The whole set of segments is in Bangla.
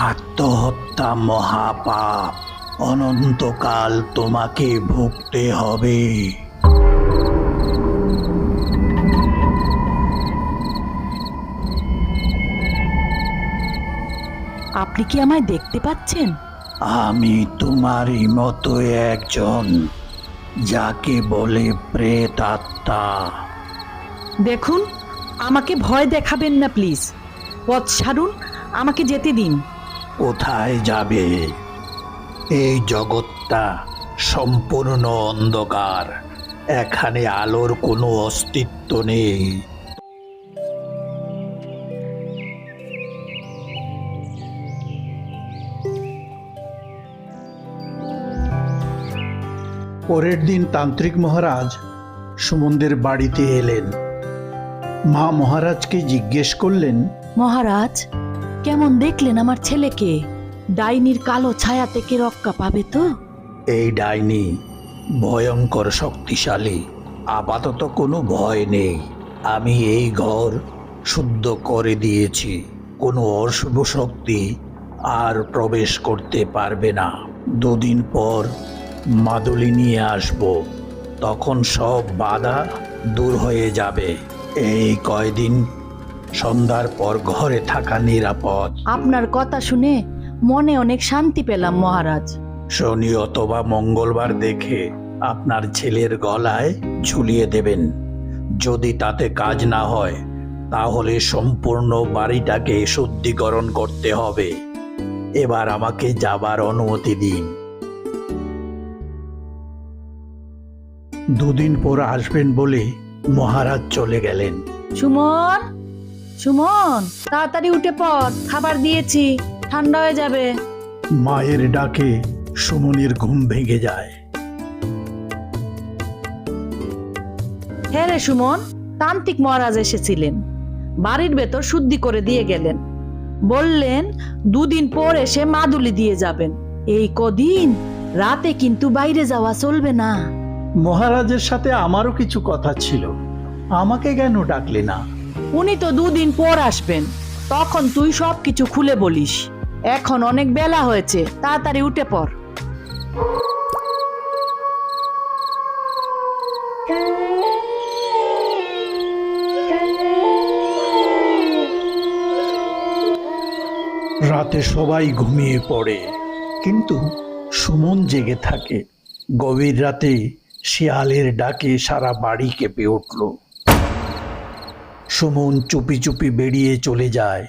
আত্মহত্যা মহাপাপ। অনন্তকাল তোমাকে ভুগতে হবে। আপনি কি আমায় দেখতে পাচ্ছেন? আমি তোমারই মতো একজন যাকে বলে প্রেত আত্মা। দেখুন আমাকে ভয় দেখাবেন না প্লিজ। পথ ছাড়ুন আমাকে যেতে দিন। কোথায় যাবে? এই জগৎটা সম্পূর্ণ অন্ধকার। এখানে আলোর কোনো অস্তিত্ব নেই। পরের দিন তান্ত্রিক মহারাজ সুমনদের বাড়িতে এলেন। মা মহারাজকে জিজ্ঞেস করলেন, মহারাজ কেমন দেখলেন আমার ছেলেকে? ডাইনির কালো ছায়া থেকে রক্ষা পাবে তো? এই ডাইনি ভয়ঙ্কর শক্তিশালী। আপাতত কোনো ভয় নেই। আমি এই ঘর শুদ্ধ করে দিয়েছি। কোনো অশুভ শক্তি আর প্রবেশ করতে পারবে না। দুদিন পর মাদুলি নিয়ে আসব। তখন সব বাধা দূর হয়ে যাবে। এই কয়দিন সন্ধ্যার পর ঘরে থাকা নিরাপদ। আপনার কথা শুনে মনে অনেক শান্তি পেলাম মহারাজ। শনি অথবা মঙ্গলবার দেখে আপনার ছেলের গলায় ঝুলিয়ে দেবেন। যদি তাতে কাজ না হয় তাহলে সম্পূর্ণ বাড়িটাকে শুদ্ধিকরণ করতে হবে। এবার আমাকে যাবার অনুমতি দিন। দুদিন পর আসবেন বলে মহারাজ চলে গেলেন। সুমন! সুমন তাড়াতাড়ি উঠে পথ খাবার দিয়েছি ঠান্ডা হয়ে যাবে। মায়ের ডাকে সুমনের ঘুম ভেঙে যায়। হ্যাঁ রে সুমন তান্ত্রিক মহারাজ এসেছিলেন। বাড়ির ভেতর শুদ্ধি করে দিয়ে গেলেন। বললেন দুদিন পর এসে মাদুলি দিয়ে যাবেন। এই কদিন রাতে কিন্তু বাইরে যাওয়া চলবে না। মহারাজের সাথে আমারও কিছু কথা ছিল। আমাকে কেন ডাকলে না? উনি তো দুদিন পর আসবেন। তখন তুই সব কিছু খুলে বলিস। এখন অনেক বেলা হয়েছে, তাড়াতাড়ি উঠে পড়। রাতে সবাই ঘুমিয়ে পড়ে, কিন্তু সুমন জেগে থাকে। গভীর রাতে শিয়ালের ডাকে সারা বাড়ি কেঁপে উঠল। সুমন চুপি চুপি বেরিয়ে চলে যায়।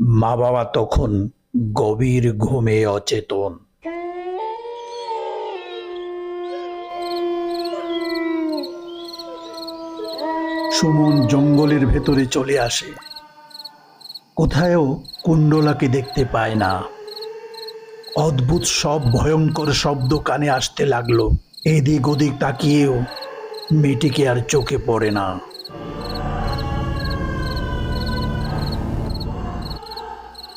মা বাবা তখন গভীর ঘুমে অচেতন। সুমন জঙ্গলের ভেতরে চলে আসে। কোথায়ও কুণ্ডলাকে দেখতে পায় না। অদ্ভুত সব ভয়ঙ্কর শব্দ কানে আসতে লাগল। এদিক ওদিক তাকিয়েও মেয়েটিকে আর চোখে পড়ে না।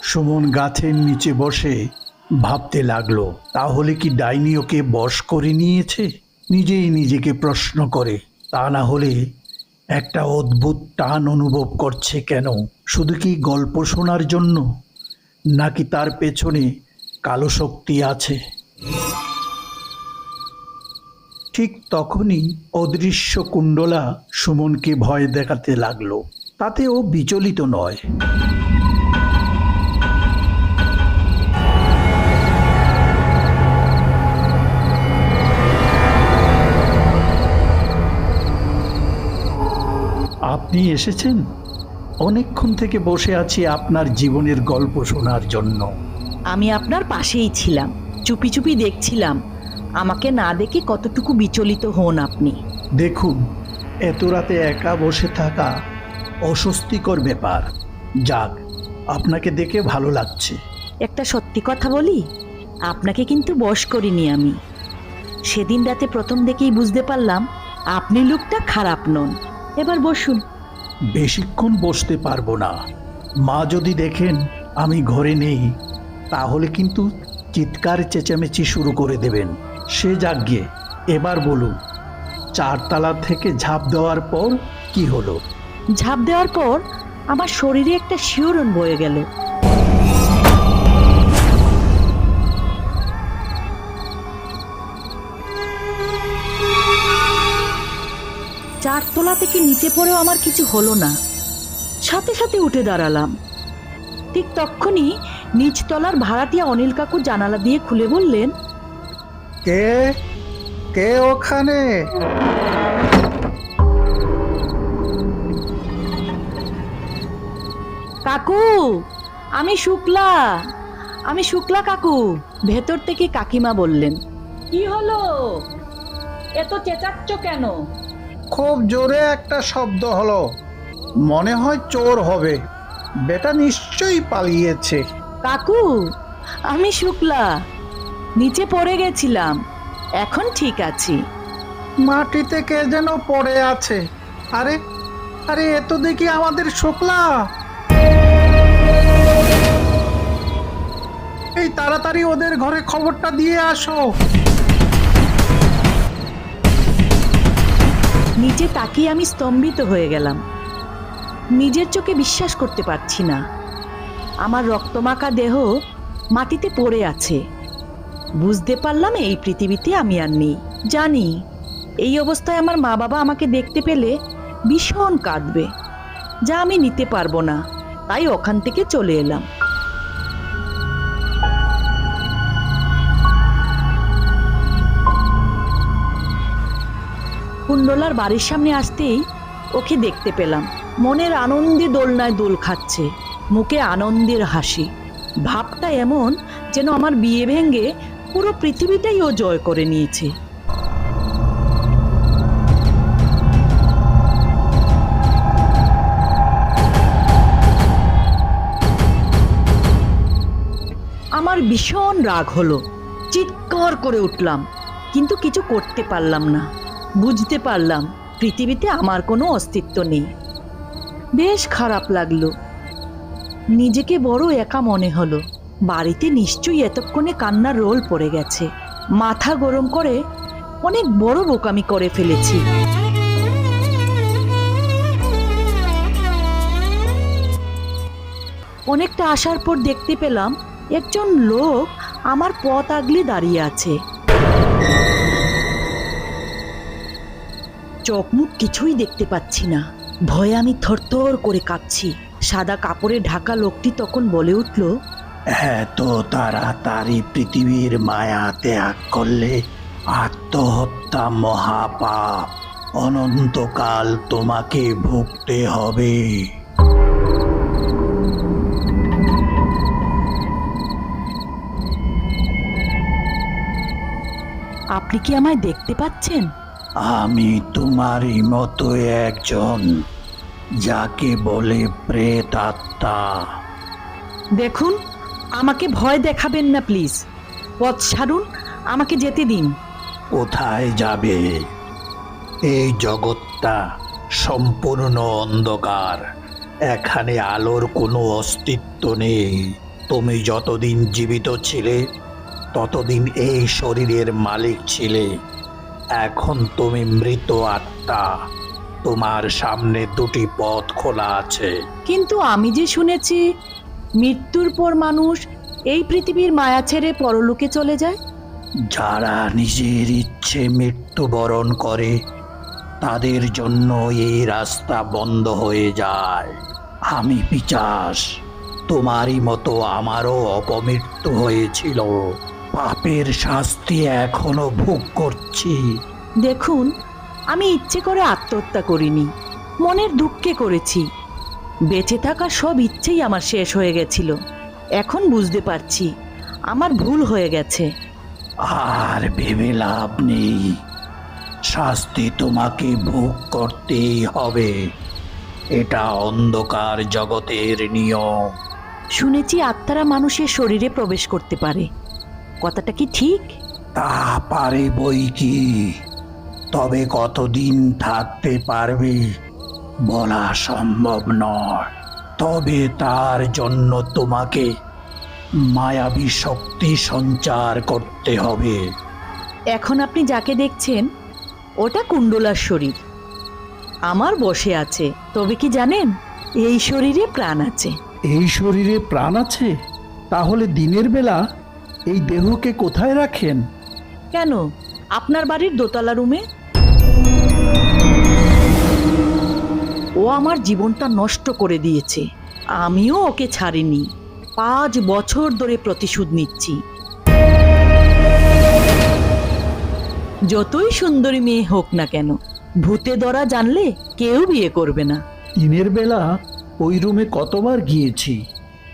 সুমন গাছের নিচে বসে ভাবতে লাগল, তাহলে কি ডাইনি ওকে বশ করে নিয়েছে? নিজেই নিজেকে প্রশ্ন করে, তা না হলে একটা অদ্ভুত টান অনুভব করছে কেন? শুধু কি গল্প শোনার জন্য? নাকি তার পেছনে কালো শক্তি আছে? ঠিক তখনই অদৃশ্য কুণ্ডলা সুমনকে ভয় দেখাতে লাগল, তাতে ও বিচলিত নয়। আপনি এসেছেন? অনেকক্ষণ থেকে বসে আছি আপনার জীবনের গল্প শোনার জন্য। আমি আপনার পাশেই ছিলাম চুপি চুপি দেখছিলাম। আমাকে না দেখে কতটুকু বিচলিত হন আপনি। দেখুন এত রাতে একা বসে থাকা অস্বস্তিকর ব্যাপার। যাক আপনাকে দেখে ভালো লাগছে। একটা সত্যি কথা বলি আপনাকে কিন্তু বশ করিনি আমি। সেদিন রাতে প্রথম দেখেই বুঝতে পারলাম আপনি লোকটা খারাপ নন। এবার বসুন। বেশিক্ষণ বসতে পারব না। মা যদি দেখেন আমি ঘরে নেই, তাহলে কিন্তু চিৎকার চেঁচামেচি শুরু করে দেবেন। সে যাগ্যে এবার বলুন, চারতলা থেকে ঝাঁপ দেওয়ার পর কি হলো? ঝাঁপ দেওয়ার পর আমার শরীরে একটা শিহরণ বয়ে গেল। চারতলা থেকে নিচে পড়েও আমার কিছু হলো না। সাথে সাথে উঠে দাঁড়ালাম। ঠিক তক্ষুনি নিচতলার ভাড়াটিয়া অনিল কাকু জানালা দিয়ে খুলে বললেন কে? কে ওখানে? কাকু আমি শুক্লা। আমি শুক্লা কাকু। ভেতর থেকে কাকিমা বললেন কি হলো? এত চেঁচাচ্ছ কেন? খুব জোরে একটা শব্দ হলো। মনে হয় চোর হবে। বেটা নিশ্চয়ই পালিয়েছে। কাকু আমি শুক্লা। নিচে পড়ে গেছিলাম। এখন ঠিক আছি। মাটিতে কে যেন পড়ে আছে। আরে আরে এ তো দেখি আমাদের শুক্লা। এই তাড়াতাড়ি ওদের ঘরে খবরটা দিয়ে আসো। নিচে তাকিয়ে আমি স্তম্ভিত হয়ে গেলাম। নিজের চোখে বিশ্বাস করতে পারছি না। আমার রক্তমাখা দেহ মাটিতে পড়ে আছে। বুঝতে পারলাম এই পৃথিবীতে আমি আর নেই। জানি, এই অবস্থায় আমার মা বাবা আমাকে দেখতে পেলে ভীষণ কাঁদবে। যা আমি নিতে পারব না, তাই ওখান থেকে চলে এলাম। কুণ্ডলার বাড়ির সামনে আসতেই ওকে দেখতে পেলাম। মনের আনন্দে দোলনায় দোল খাচ্ছে, মুখে আনন্দের হাসি। ভাবটা এমন যেন আমার বিয়ে ভেঙে পুরো পৃথিবীটাই ও জয় করে নিয়েছে। আমার ভীষণ রাগ হলো, চিৎকার করে উঠলাম, কিন্তু কিছু করতে পারলাম না। বুঝতে পারলাম, পৃথিবীতে আমার কোনো অস্তিত্ব নেই। বেশ খারাপ লাগল। নিজেকে বড় একা মনে হলো। বাড়িতে নিশ্চয়ই এতক্ষণে কান্নার রোল পড়ে গেছে। মাথা গরম করে অনেক বড় বোকামি করে ফেলেছি। অনেকটা আসার পর দেখতে পেলাম, একজন লোক আমার পথ আগলে দাঁড়িয়ে আছে। চোখ মুখ কিছুই দেখতে পাচ্ছি না। ভয়ে আমি থরথর করে কাঁপছি। সাদা কাপড়ে ঢাকা লোকটি তখন বলে উঠল এত তাড়াতাড়ি পৃথিবীর মায়া ত্যাগ করলে আত্মহত্যা মহাপাপ অনন্তকাল তোমাকে ভুগতে হবে। আপনি কি আমায় দেখতে পাচ্ছেন? আমি তোমারই মতো একজন যাকে বলে প্রেত আত্মা। দেখুন আমাকে ভয় দেখাবেন না প্লিজ। পথ ছাড়ুন আমাকে যেতে দিন। কোথায় যাবে? এই জগৎটা সম্পূর্ণ অন্ধকার। এখানে আলোর কোনো অস্তিত্ব নেই। তুমি যতদিন জীবিত ছিলে ততদিন এই শরীরের মালিক ছিলে। এখন তুমি মৃত আত্মা। তোমার সামনে দুটি পথ খোলা আছে। কিন্তু আমি যে শুনেছি মৃত্যুর পর মানুষ এই পৃথিবীর মায়া ছেড়ে পরলোকে চলে যায়? যারা নিজের ইচ্ছে মৃত্যুবরণ করে তাদের জন্য এই রাস্তা বন্ধ হয়ে যায়। আমি পিচাস তোমারই মতো আমারও অপমৃত্যু হয়েছিল। পাপের শাস্তি এখনও ভোগ করছি। দেখুন আমি ইচ্ছে করে আত্মহত্যা করিনি মনের দুঃখে করেছি। বেঁচে থাকার সব ইচ্ছেই আমার শেষ হয়ে গেছিল। এখন বুঝতে পারছি আমার ভুল হয়ে গেছে। আর ভেবে লাভ নেই। শাস্তি তোমাকে ভোগ করতেই হবে। এটা অন্ধকার জগতের নিয়ম। শুনেছি আত্মারা মানুষের শরীরে প্রবেশ করতে পারে। কথাটা কি ঠিক? তা পারে বই কি? তবে কতদিন থাকতে পারবে বলা সম্ভব নয়। তবে তার জন্য তোমাকে মায়াবী শক্তি সঞ্চার করতে হবে। এখন আপনি যাকে দেখছেন ওটা কুণ্ডলার শরীর। আমার বসে আছে তবে কি জানেন এই শরীরে প্রাণ আছে। এই শরীরে প্রাণ আছে? তাহলে দিনের বেলা এই দেহকে কোথায় রাখেন? কেন? আপনার বাড়ির দোতলা রুমে? ও আমার জীবনটা নষ্ট করে দিয়েছে। আমিও ওকে ছাড়িনি। পাঁচ বছর ধরে প্রতিশোধ নিচ্ছি। যতই সুন্দরী মেয়ে হোক না কেন ভূতে ধরা জানলে কেউ বিয়ে করবে না। দিনের বেলা ওই রুমে কতবার গিয়েছি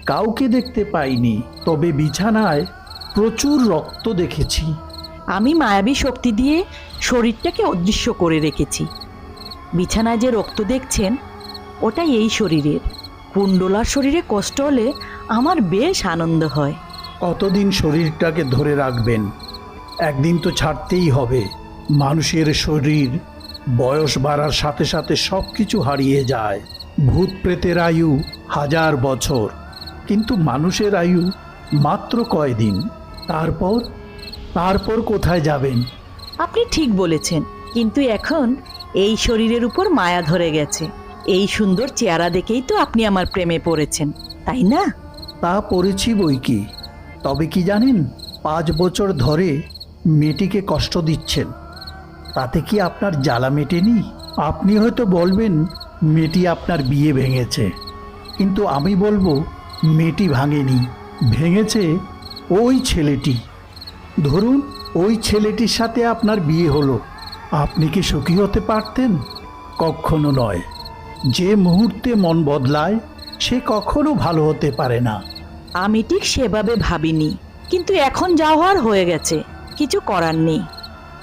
কাউকে দেখতে পাইনি তবে বিছানায় প্রচুর রক্ত দেখেছি। আমি মায়াবী শক্তি দিয়ে শরীরটাকে অদৃশ্য করে রেখেছি। বিছানায় যে রক্ত দেখছেন ওটা এই শরীরের। কুণ্ডলার শরীরে কষ্ট হলে আমার বেশ আনন্দ হয়। কতদিন শরীরটাকে ধরে রাখবেন? একদিন তো ছাড়তেই হবে। মানুষের শরীর বয়স বাড়ার সাথে সাথে সব কিছু হারিয়ে যায়। ভূত প্রেতের আয়ু হাজার বছর। কিন্তু মানুষের আয়ু মাত্র কয়দিন? তারপর তারপর কোথায় যাবেন? আপনি ঠিক বলেছেন কিন্তু এখন এই শরীরের উপর মায়া ধরে গেছে। এই সুন্দর চেহারা দেখেই তো আপনি আমার প্রেমে পড়েছেন তাই না? তা পড়েছি বই কি? তবে কি জানেন পাঁচ বছর ধরে মেয়েটিকে কষ্ট দিচ্ছেন। তাতে কি আপনার জ্বালা মেটেনি? আপনি হয়তো বলবেন মেয়েটি আপনার বিয়ে ভেঙেছে। কিন্তু আমি বলব মেয়েটি ভাঙেনি ভেঙেছে ওই ছেলেটি। ধরুন ওই ছেলেটির সাথে আপনার বিয়ে হলো। আপনি কি সুখী হতে পারতেন? কখনো নয়। যে মুহূর্তে মন বদলায় সে কখনো ভালো হতে পারে না। আমি ঠিক সেভাবে ভাবিনি কিন্তু এখন যা হওয়ার হয়ে গেছে কিছু করার নেই।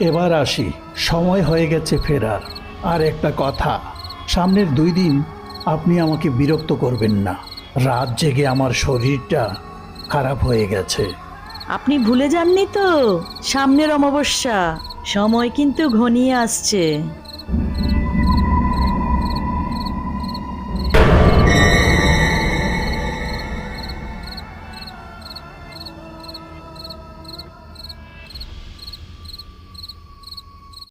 এবার আসি সময় হয়ে গেছে ফেরার। আর একটা কথা সামনের দুই দিন আপনি আমাকে বিরক্ত করবেন না। রাত জেগে আমার শরীরটা খারাপ হয়ে গেছে। আপনি ভুলে যাননি তো? সামনের অমাবস্যা। সময় কিন্তু ঘনিয়ে আসছে।